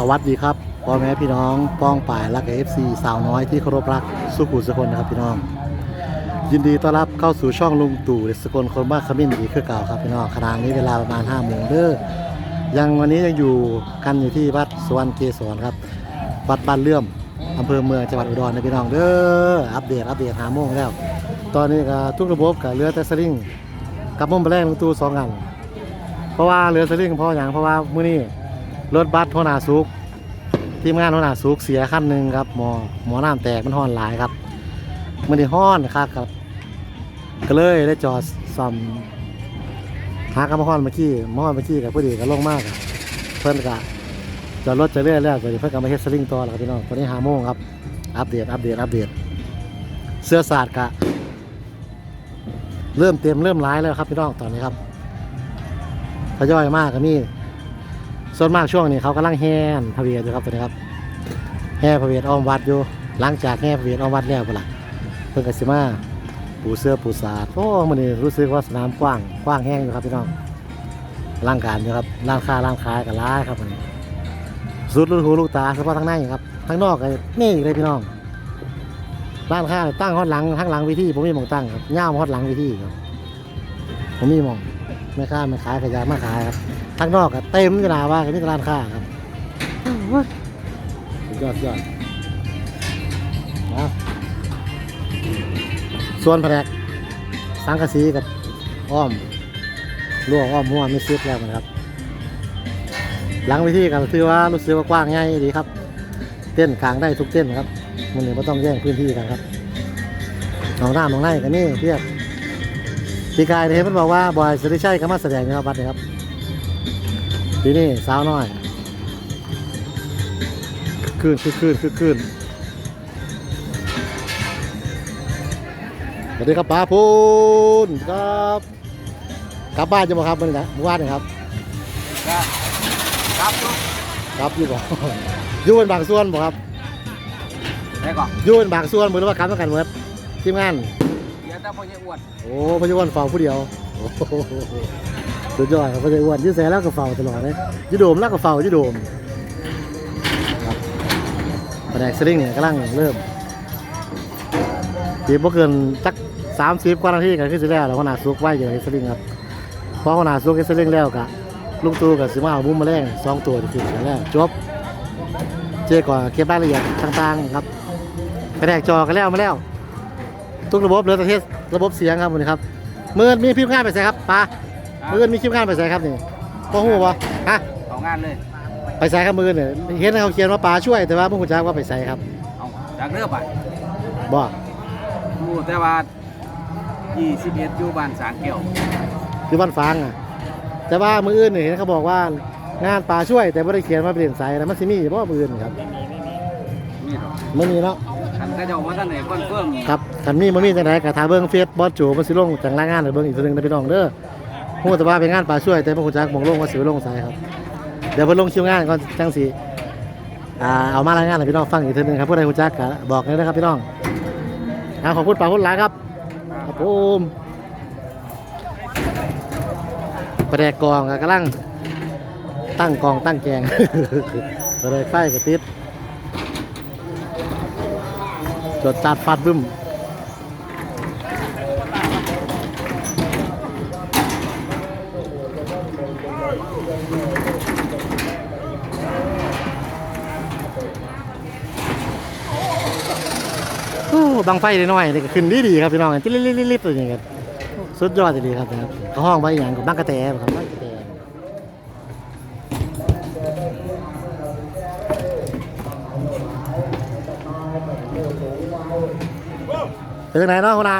สวัสดีครับพ่อแม่พี่น้องป้องป่ายรักเอฟซีสาวน้อยที่เคารพรักสุขุมสกลนะครับพี่น้อง ยินดีต้อนรับเข้าสู่ช่องลุงตู่เดสกลคนบ้านขมิ้นอีคือเก่าครับพี่น้องขณะนี้เวลาประมาณ5โมงเด้อยังวันนี้ยังอยู่กันอยู่ที่วัดสวรรณเกศรครับ วัดบ้านเลื่อมอำเภอเมืองจังหวัดอุดรนะพี่น้องเด้ออัปเดตอัปเดตหาโมงแล้ว ตอนนี้ก็ทุกระบบกับเรือแต่สลิงกับมุมแรงลุงตู่สองอันเพราะว่าเรือสลิงเพราะอย่างเพราะว่ามื้อนี้ รถบัสหัวหน้าสุกทีมงานหัวหน้าสุกเสียคันหนึ่งครับหมอหมอน้ำแตกมันห้อนหลายครับมันได้ห้อนครับครับ ก็เลยได้จอดซ่อมหากำมะฮอนเมื่อกี้มะฮอนเมื่อกี้กับผู้ดีก็ลงมากเพิ่นก็จอดรถจะเรื่อยแล้วเดี๋ยวเพิ่นก็มาเฮ็ดสลิงต่อแล้วครับพี่น้องตอนนี้หาโมงครับอัปเดตอัปเดตอัปเดตเสื้อสาดกะเริ่มเต็มเริ่มร้ายแล้วครับพี่น้องตอนนี้ครับทยอยมากก็มี ส่วนมากช่วงนี้เขากำลังแห่พระเวทอยู่ครับตอนนี้ครับแห่พระเวทอ้อมวัดอยู่ หลังจากแห่พระเวทอ้อมวัดแล้วพุ่นล่ะเพิ่นก็สิมาปูเสื้อปูสาดโอ้มันนี่รู้สึกว่าสนามกว้างกว้างแห้งอยู่ครับพี่น้องร่างการอยู่ครับร้านค้าร้านขายกับร้ายครับมันสุดลูกหูลูกตาเฉพาะทางในครับทางนอกก็นี่เลยพี่น้องร้านค้าตั้งฮอดหลังข้างหลังวิธีผมมีมองตั้งครับย่ามฮอดหลังวิธีครับผมมีมอง แม่ค้าแม่ขายขายยามาขายครับทางนอกก็เต็มอยู่หนาว่ากันนี่ร้านค้าครับโอ้ยสุดยอดสุดยอดนะส่วนแผนกสังกะสีกับอ้อมรั่วอ้อมหัวไม่ซิดแล้วนะครับ หลังวิธีกันถือว่ารู้สึกว่ากว้างใหญ่ดีครับ เต้นกลางได้ทุกเต้นครับมันนี่ไม่ต้องแย่งพื้นที่กันครับหนองน้ำหนองไร่กันนี่เทียบ ปีกายเนี่ยมันบอกว่าบอยสิริชัยก็มาแสดงนะครับบัดนี้ครับปีนี้สาวน้อยคืนคือคืนคือคืนสวัสดีครับป้าพูนครับกลับบ้านจะมาครับมันนะเมื่อวานนี่ครับครับครับอยู่บ่อยู่เป็นบางส่วนบ่ครับแล้วก็อยู่เป็นบางส่วนเหมือนว่ากลับมากันเมื่อทีมงาน จ้าพ่อใหญ่อ้วนโอ้พยาวันเฝ้าผู้เดียวโอ้โหสุดยอดครับพยาวันยืดแสแล้วก็เฝ้าตลอดเลยยืดโดมแล้วก็เฝ้ายืดโดมครับแผนกสลิงเนี่ยกำลังเริ่มทีบ่เกินสักสามสิบกว่านาทีก็คือสิแล้วแล้วขนาดซุกไว้อยู่ในสลิงครับพอขนาดซุกในสลิงแล้วกะลูกตูกับสิมาเอาบุ้มมาแรงสองตัวที่ขึ้นกันแล้วจบเจ๊ก่อนเก็บรายละเอียดต่างๆครับแผนกจอกันแล้วมาแล้ว ทุกระบบเหลือแต่เทสระบบเสียงครับวันนี้ครับมือมีพิมพ์งานไปใส่ครับป้ามือมีคลิปงานไปใส่ครับนี่พ่อหูวะฮะเอางานเลย ไปใส่ครับมือเนี่ยเห็นเขาเขียนว่าป้าช่วยแต่ว่าพวกคุณจ้าว่าไปใส่ครับเอาจากเรือไปบ่รู้แต่ว่า21อยู่บ้านสางแก้วคือบ้านฟางอะ แต่ว่ามืออื่นเนี่ยเห็นเขาบอกว่างานป้าช่วยแต่ไม่ได้เขียนว่าเปลี่ยนสายนะมันสิมีเพราะว่ามืออื่นครับมีหรอกไม่มีเนาะคัน ก็จ้าว่าท่านไหนคอนเฟิร์มครับขันมีมันมีจังไดกระทาเบิ้งเฟซบอสโจมันสิลงจังรายงานให้เบิ้งอีกทีหนึงนะพี่น้องเด้อพูดแต่ว่าเป็นงานป้าช่วย แต่พวกคุณจ้ามองลงว่าสิไปลงสายครับ เดี๋ยวเพิ่นลงคิวงานก่อนจังสิอ่าเอามารายงานให้พี่น้องฟังอีกทีหนึงครับผู้ใดคุณจักก็บอกเลยนะครับพี่น้องอ่าขอบคุณป่าคุณหลายครับครับผมประแดกกองก็กำลังตั้งกองตั้งแกงก็เลยไฟก็ติด จดจัดฟัดบึ้มบังไฟน้อยนี่ก็ขึ้นดีดีๆครับพี่น้องจิลิบๆๆตัวนี้ครับสุดยอดดีๆครับนะครับห้องไว้อย่างกับบังกระแตครับ เป็นยังไงเนาะคุณอา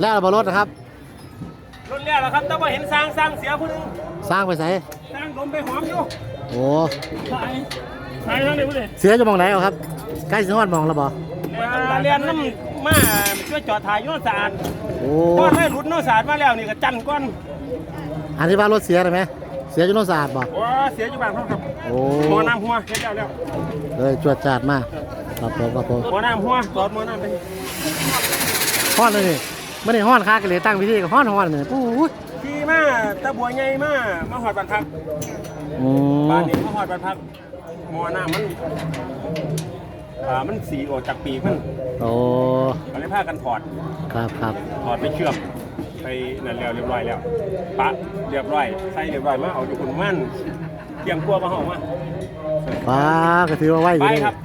แล้วบอรถนะครับ รุ่นแรกแล้วครับแต่ว่าเห็นสร้างสร้างเสียผู้หนึงสร้างไปใส่สร้างลมไปหอมอยู่โอ้สายสายทั้งนี้ผู้เลยเสียจะมองไหนเอาครับใกล้สิฮอดมองแล้วบ่เรียนน้ำมาช่วยจอดถ่ายโยนสะอาดโอ้พอได้รุดโนสะอาดมาแล้วนี่ก็จันก้อนอันที่ว่ารถเสียได้ไหมเสียอยู่โนนสะอาดบ่ว้าเสียอยู่บ้านครับโอ้หัวน้ำหัวเฮ็ดแล้วแล้วเลยจวดจาดมาก ครับผมครับผมหัวน้ำหัวตอดหัวน้ำไปฮ้อนเลยนี่ไม่ได้ฮ้อนค้ากันเลยตั้งวิธีกับฮ้อนฮ้อนเลยปู๊ดขี่มาตะบัวใหญ่มามาหอดบ้านพักอืบ้านมนี้มาหอดบ้านพักมอหน้ามันอ่ามันสีออกจากปีกมันโอ้ก็เลยพากันถอดครับครับถอดไปเชื่อมไปนั่นแล้วเรียบร้อยแล้วปะเรียบร้อยใส่เรียบร้อยมาเอาอยู่คุณมันเตรียมกลัวมาเฮามาฟ้าก็ถือว่าไหวอไปยู่นี่ครับ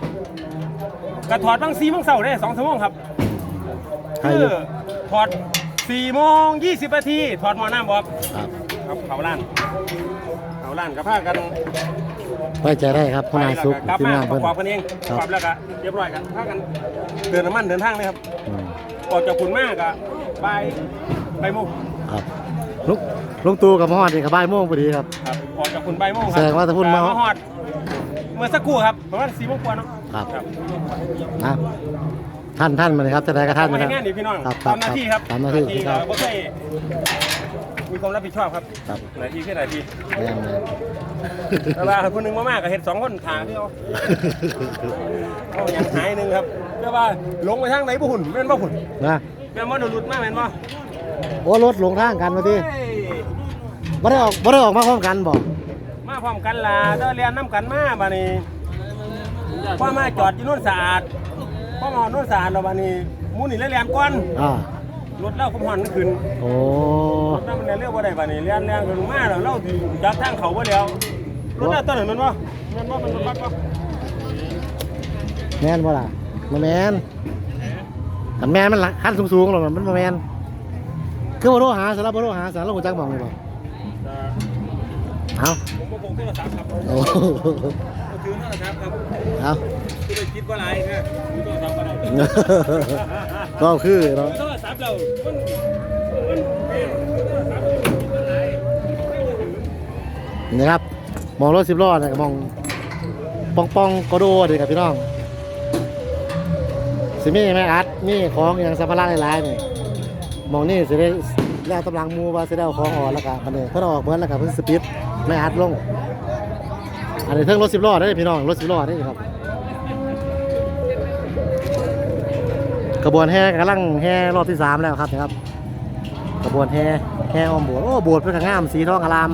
กระถอดบางสีบางเสาร์ได้สองชั่วโมงครับใครคืออยู่ถอดสี่โมงยี่สิบนาทีถอดหมอน้ำบอกครับครับเขาล้านเขาล้านกับผ้ากันไว้ใจได้ครับพไปนายแล้วสุขก็กลับทีมานมางปเพิ่นระกอบกันเองครับประกอบแล้วก็เรียบร้อยกันผ้ากันเดินน้ำมันเดินทางเลยครับอืมออกจากคุณมากอะไปไปโมงครับลุงลุงตู่กับมอดนี่กับบ่ายโมงพอดีครับครับออกจากคุณใบายโมงครัแสดงว่าถ้าพุ่นมาฮอดเมื่อสักครู่ครับประมาณสี่โมงกว่าเนาะ ครับครับนะท่านท่านมาเลยครับจะได้กับท่านมานะคให้รับงานนี่พี่น้องครับตามหน้าที่ครับตามหน้าที่ที่ครับก็เคยมีความรับผิดชอบครับครับหน้าที่แค่หน้าที่แม่นแต่ว่าคนหนึ่งมามากกับเห็ดสองคนทางที่เอาๆเอาอย่างหายหนึ่งครับแต่ว่าลงไปทางไหนบ่หุ่นแม่นบ่หุ่นนะแม่นบ่โดนหลุดมาแม่นบ่โอ้รถหลงทางกันมาทีเฮ้ยบ่ได้ออกบ่ได้ออกมาพร้อมกันบ่มาพร้อมกันล่ะเด้อเรียนน้ำกันมาบัดนี้ พ่อมาจอดอยู่โน่นสะอาดพ่อมาโน่นสะอาดแล้วบัดนี้หมูนี่เลยเรียนก่อนอ่ารถเล่าคุมหอนขึ้นโอ้รถนั้นมันเรียกว่าได้บัดนี้เรียนแรงขึ้นมาแล้วเราสิจักทางเขาบ่แล้วรถนั้นต้นนั้นแมันบ่แม่นบ่มันรถบัสบ่แม่นบ่ล่ะบ่แม่นคันแม่นมันละคันสูงๆหรอกมันบ่แม่นคือบ่โทรหาสารบบ่โทรหาสารเราฮู้จักหม่องนี่บ่เอ้าผมบ่พกโทรศัพท์ครับ โอ้ผมถือโทรศัพท์ครับเอ้าคือไปคิดว่าไรนะถือโทรศัพท์ก็ได้ก็คือเนาะ โทรศัพท์เรามันมันเอ๊ะโทรศัพท์เราคิดว่าไรไม่ถือนี่ครับมองรถสิบล้อเนี่ยก็มองปองปองๆกระโดดเลยครับพี่น้องสิมีแม่อัดนี่ของอย่างสัมภาระหลายๆนี่มองนี่สิได้แล้วกำลังมูว่าสิได้เอาของออกแล้วก็มันนี่เพิ่นเอาออกเบิดแล้วก็เพิ่นสปิดไม่อัดลง อันนี้เทิงรถสิบล้อได้พี่น้องรถสิบล้อได้ครับกระบวนแห่กำลังแห่รอบที่สามแล้วครับนะครับกระบวนแห่แห่ออมโบสถ์โอ้โบสถ์เพิ่นก็งามสีทองอลาม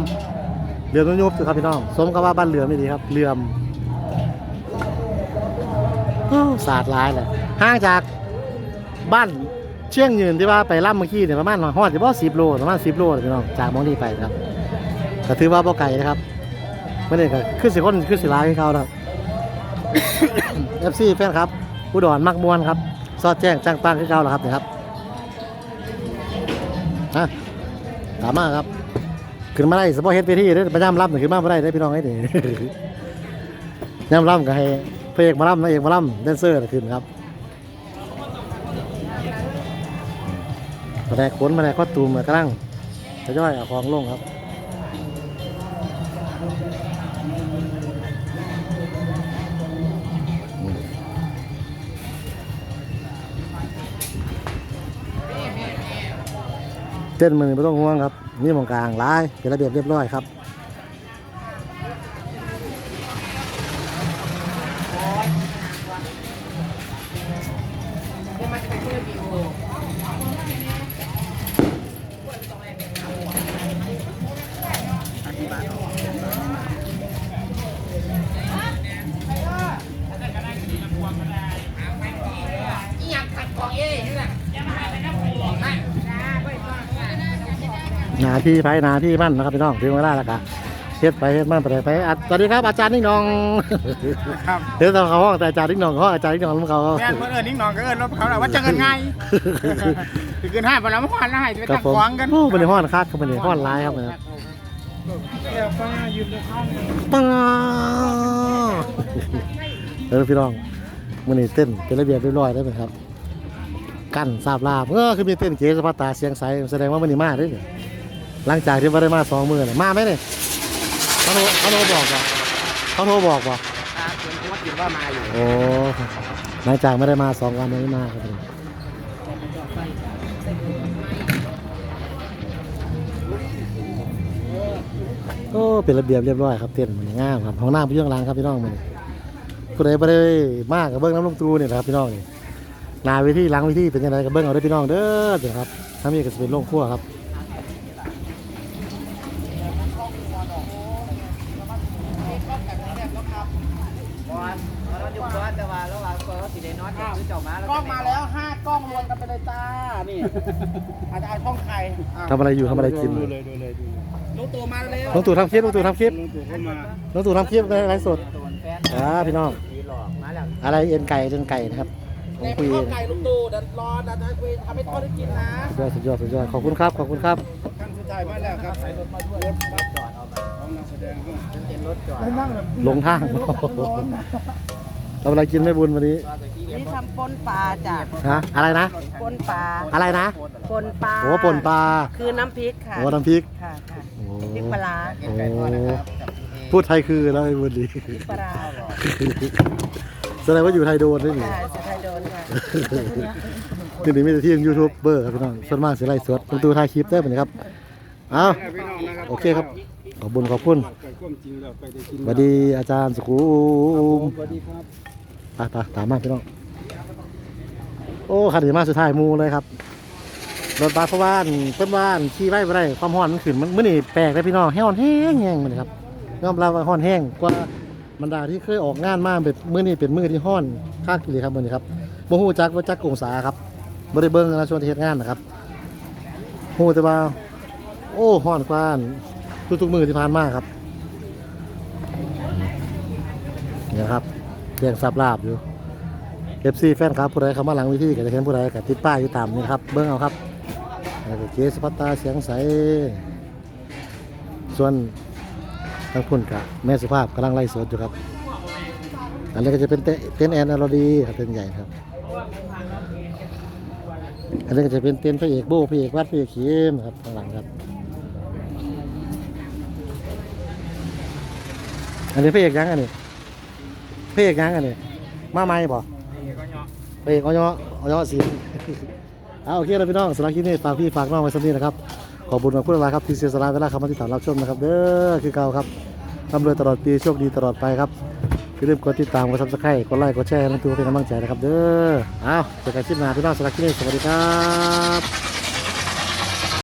เรือมยุบๆอยู่ครับพี่น้องสมกับว่าบ้านเรือม่ดีครับเรือมโอ้สาดร้ายเลยห่างจากบ้านเชียงยืนที่ว่าไปล่ำเมื่อกี้เนี่ยประมาณฮอดจะบ่สิบโลประมาณสิบโลพี่น้องจากมองนี้ไปครับก็ถือว่าบ่ไกลนะครับ ไม่ได้ก็ขึ้นสิคนขึ้นสิร้ายให้เขานะครับ FC แฟนครับอุดรมักมวนครับซอดแจ้งจ้างปังให้เขาแล้วครับนะครับฮะถามมาครับขึ้นมาได้สปอร์เฮ็ดเวทีได้ประจำรับหนึ่งขึ้นมาไม่ได้ได้พี่น้องให้ดีย่ำรับก็ให้พระเอกมารับนางเอกมารับแดนเซอร์ขึ้นครับมาแดกขนมาแดกข้อตูมมากระลังจะย่อยเอาของลงครับ เต้นมือไม่ต้องห่วงครับ นี่มองกลางร้ายเป็นระเบียบเรียบร้อยครับเดี๋ยวมันจะไปเที่ยวบีโอาที่ไปหนาที่มั่นนะครับพี่น้องถึงเวลาแล้วครับเฮ็ดไปเฮ็ดมั่นไปไปอะสวัสดีครับอาจารย์นิ่งนองครับเดี๋ยวเขาห้องแต่อาจารย์นิ่งนองเขาอาจารย์นิ่งนองของเขาแม่นเพื่อนเอินนิ่งนอนก็เอินรถเขาแหละว่าจะเงินไงถึงเกินห้าไปแล้วเมื่อวานแล้วให้จะไปครับตั้งผมขวางกันโอ้เป็นห้อนคักครับเป็นห้อนร้ายครับเนี่ยเดี๋ยวป้ายืมเงินเข้าเนี่ยปังเออพี่น้องมันนี่เต้นเป็นระเบียบเรียบร้อยได้ไหมครับ กั้นทราบลาบเออคือมีเต้นเก๋สะพัดตาเสียงใสแสดงว่ามันนี่มาเด้เนี่ย หลังจากที่มาได้มาสองมือเนี่ยมาไหมเนี่ยเขาโทรเขาโทรบอกว่าเขาโทรบอกว่าครับผมก็คิดว่ามาอยู่โอ้หลังจากไม่ได้มาสองวันไม่ได้มาครับผมโอ้เป็นระเบียบเรียบร้อยครับเต้นมันงามครับห้องน้ำพี่ยังล้างครับพี่น้องมันผู้ใดไม่ได้มากกับเบิ้งน้ำลงตูเนี่ยนะครับพี่น้องนี่หนาเวทีหลังเวทีเป็นยังไงกับเบิ้งเอาได้อพี่น้องเด้อเดี๋ยวครับถ้ามีก็จะเป็นโรงครัวครับ เราอยู่ก่อนแต่ว่าระหว่างก็สิได้นอนคือเจ้า มาแล้วกล้องมาแล้วห้ากล้องรวมกันไปเลยจ้า นี่ อาจารย์กล้องใครทำอะไรอยู่ทำอะไรกินดูเลยดูเลยดูลุงตู่มาเร็วน้องตู่ทำคลิปน้องตู่ทำคลิปลุงตู่เข้ามาน้องตู่ทำคลิปในไลฟ์สดโดนแฟนอ่าพี่น้อง ผีหลอกมาแล้วอะไรเอ็นไก่เอ็นไก่นะครับผมแต่คุยข้าวไก่ลุงตู่เดี๋ยวรอเดี๋ยวจะคุยทำให้ทอดให้กินนะสุดยอดสุดยอดสุดยอดขอบคุณครับขอบคุณครับท่านผู้ชายมาแล้วครับใส่รถมาด้วยรถครับจอดเอาไปของนักแสดงเป็นรถจอดลงทาง ทำอะไรกินไม่บุญวันนี้นี่ทำปนปลาจ้ะฮะอะไรนะปนปลาอะไรนะปนปลาโอ้ป่นปลาคือน้ำพริกค่ะโอ้น้ำพริกค่ะค่ะโอ้พริกปลาร้าโอ้พูดไทยคือแล้วไอ้บุญดีพริกปลาร้าแสดงว่าอยู่ไทยโดนได้หนิค่ะสุดท้ายโดนค่ะนี่นี่ไม่ได้ที่ยูทูบเบอร์ครับพี่น้องส่วนมากเสียไลฟ์สดประตูถ่ายคลิปได้เหมือนครับเอาพี่น้องนะครับโอเคครับขอบคุญขอบคุณไก่ก้มจริงแล้วไปได้กินสวัสดีอาจารย์สุขุมสวัสดีครับ ไปไปตามมาพี่น้อง โอ้ขันดีมาสุดท้ายมูเลยครับ รถบัสเพราะว่านเพิ่นว่านขี่ไว้บ่ได้ความร้อนมันขึ้นมันมื้อนี้แปลกเลยพี่น้องแห้งแห้งแห้งมันครับยอมรับว่าร้อนแห้งกว่าบรรดาที่เคยออกงานมาแบบมื้อนี้เป็นมือที่ร้อนคักเลยครับมื้อนี้ครับบ่ฮู้จักว่าจักองศาครับบ่ได้เบิ่งนะชวงที่เฮ็ดงานนะครับฮู้แต่ว่า โอ้ร้อนกว่านทุกๆมือที่ผ่านมาครับนี่นะครับ เรียงสับลาบอยู่ FC แฟนครับผู้ใดเข้ามาหลังวิธีก็จะเห็นผู้ใดก็ติดป้ายอยู่ตามนี่ครับเบิ่งเอาครับแล้วก็เจสพัตตาเสียงใส ส่วนทางพุ่นกับแม่สุภาพกำลังไล่สดอยู่ครับ อันนี้ก็จะเป็นเต้นแอนอรดีครับเต้นใหญ่ครับ อันนี้ก็จะเป็นเต้นพระเอกโบพระเอกวัดพระเอกขีมครับข้างหลังครับอันนี้พระเอกยังอันนี้ พระเอกยังอันนี้มาไหมบ่ไปออยออยสีเอาโอเคแล้วพี่น้องสำหรับคลิปนี้ฝากพี่ฝากน้องไว้สักนิดนะครับขอบคุณมากพูดอะไรครับที่เสียสละเวลาเข้ามาติดตามรับชมนะครับเด้อคือเก่าครับทำเลยตลอดปีโชคดีตลอดไปครับอย่าลืมกดติดตามกดซับสไครต์กดไลค์กดแชร์ให้น้องตัวเป็นกำลังใจนะครับเด้อเอาเจอกันคลิปหน้าพี่น้องสำหรับคลิปนี้สวัสดีครับ